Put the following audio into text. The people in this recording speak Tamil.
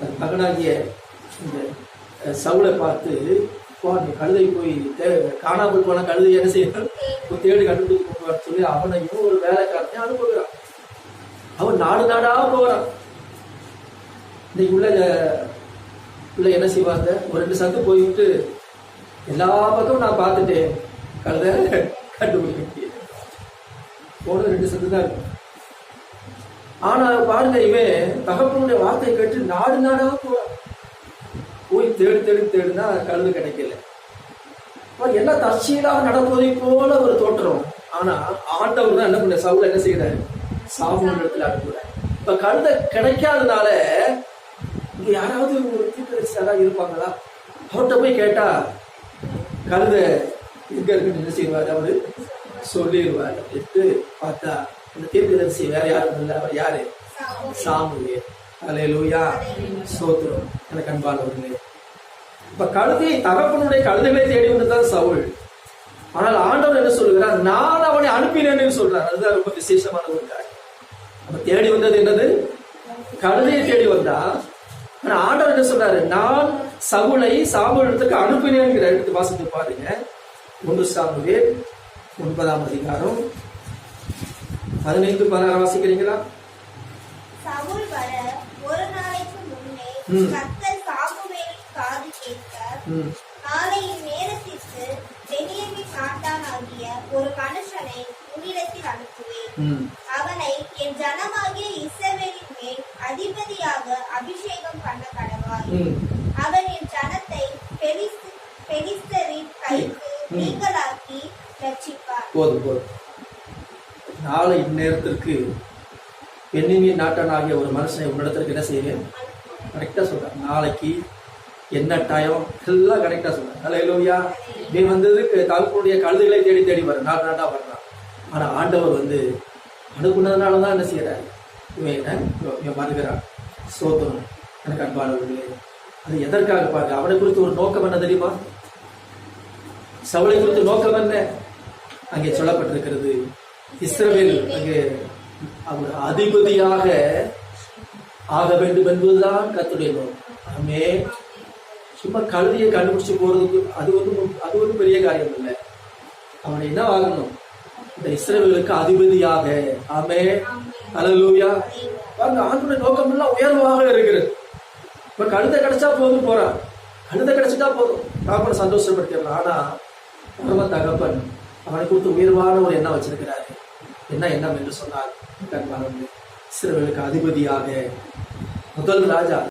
தன் மகனாகிய இந்த சவுளை பார்த்து போ நீ கழுதை போய் தே- காணாமல் போன கழுதை என்ன செய்யணும் தேடி கண்டுபிடிச்சு கொண்டு சொல்லி அவனையும் ஒரு வேலைக்காரனையும் அனுப்புகிறான். அவன் நாடு நாடாக போகிறான். இன்னைக்கு உள்ள உள்ள என்ன செய்வாங்க? ஒரு ரெண்டு சந்து போயிட்டு எல்லா பக்கமும் நான் பார்த்துட்டேன். கழுத கண்டுபிடிக்க முடியல. போனது ரெண்டு சந்து தான் இருக்கும் ஆனா பாருங்க இவன் தகப்பனுடைய வார்த்தையை கேட்டு நாடு நாடா போறான் போய் தேடி தேடி தேடினா கழுது கிடைக்கல. அப்ப எல்லாம் தற்செயலாக நடப்பதை போல ஒரு தோற்றம். ஆனா ஆண்டவர் தான் என்ன பண்ண சவுல என்ன செய்யறாரு சாமுவேல் இடத்துல அனுப்புறாரு. இப்ப கழுதை கிடைக்காதனால இங்க யாராவது ஒரு தீர்க்கதரிசியாரா இருப்பாங்களா? அவர்கிட்ட போய் கேட்டா கழுத எங்க இருக்குன்னு என்ன செய்வார்? அவரு சொல்லிடுவார். எடுத்து பார்த்தா இந்த தீர்க்கதரிசி வேற யாரும் இல்லை. அவர் யாரு? சாமுவே அலே லூயா சோத்திரம் எனக்கு அன்பானவர்களே. இப்ப கழுதை தகப்பனுடைய கழுதைகளை தேடி வந்ததுதான் சவுல். ஆனால் ஆண்டவர் என்ன சொல்லுகிறார்? நான் அவனை அனுப்பினேன்னு சொல்றார். அதுதான் ரொம்ப விசேஷமான ஒரு காரியம். அப்ப தேடி வந்தது என்னது? கழுதையை தேடி வந்தா. ஆனா ஆண்டவர் என்ன சொல்றாரு? நான் சவுளை சாமுவேலத்துக்கு அனுப்பினேங்கிற எடுத்து வாசித்து பாருங்க. ஒன்று சாமுவேல் ஒன்பதாம் அதிகாரம் பதினைந்து பதினாறு வாசிக்கிறீங்களா? சவுல் வர ஒரு நாளைக்கு முன்னே ம். கர்த்தர் சாமுவேலின் காது கேட்க ம். நாளை இந்நேரத்திற்கு பெனியமின் நாட்டானாகிய ஒரு மனுஷனை உன்னிடத்தில் அனுப்புவேன். அவனை என் ஜனமாகிய இஸ்ரவேலின் மேல் அதிபதியாக அபிஷேகம் பண்ண கடவாய். அவன் என் ஜனத்தை பெலிஸ்து- பெலிஸ்தரின் கைக்கு. நீங்களாக்கி ரட்சிப்பார். போதும் போதும். நாளை இந்நேரத்திற்கு பெண்ணினின் நாட்டன் ஆகிய ஒரு மனுஷனை உன்னிடத்திற்கு என்ன செய்வேன்? கரெக்டாக சொல்கிறேன் நாளைக்கு என்ன டயம் எல்லாம் கரெக்டாக சொல்கிறேன் அதில் இல்லையா நீ வந்தது தகப்பனுடைய கழுதுகளை தேடி தேடி வர. நாட்டு நாட்டாக வர்றான் ஆனால் ஆண்டவர் வந்து அனுப்புனதுனால தான் என்ன செய்கிறார் இவன் என்ன? இவன் வருகிறான் சோதனம் எனக்கு அன்பானவர்களே அது எதற்காக பாருங்க? அவனை குறித்து ஒரு நோக்கம் என்ன தெரியுமா? சவுளை குறித்து நோக்கம் என்ன? அங்கே சொல்லப்பட்டிருக்கிறது இஸ்ரவேல் அங்கே அவர் அதிபதியாக ஆக வேண்டும் என்பதுதான் கத்துடைய நோக்கம். ஆமே. சும்மா கழுதியை கண்டுபிடிச்சு போறதுக்கு அது ஒன்றும் அது ஒன்றும் பெரிய காரியம் இல்லை. அவனை என்ன ஆகணும் இந்த இஸ்ரவேலுக்கு அதிபதியாக. ஆமே. அலலூயா பாருங்க ஆண்டுடைய நோக்கம் எல்லாம் உயர்வாக இருக்கிறது. இப்ப கழுத கிடைச்சா போதும் போறான். கழுத கிடைச்சிட்டா போதும். தகப்பனை சந்தோஷப்படுத்திடலாம். ஆனா பரம தகப்பன் அவனை கொடுத்து உயர்வான ஒரு எண்ணம் வச்சிருக்கிறாரு. என்ன எண்ணம் என்று சொன்னார் கண்பானவர்களே சிறுவர்களுக்கு அதிபதியாக முதல் ராஜா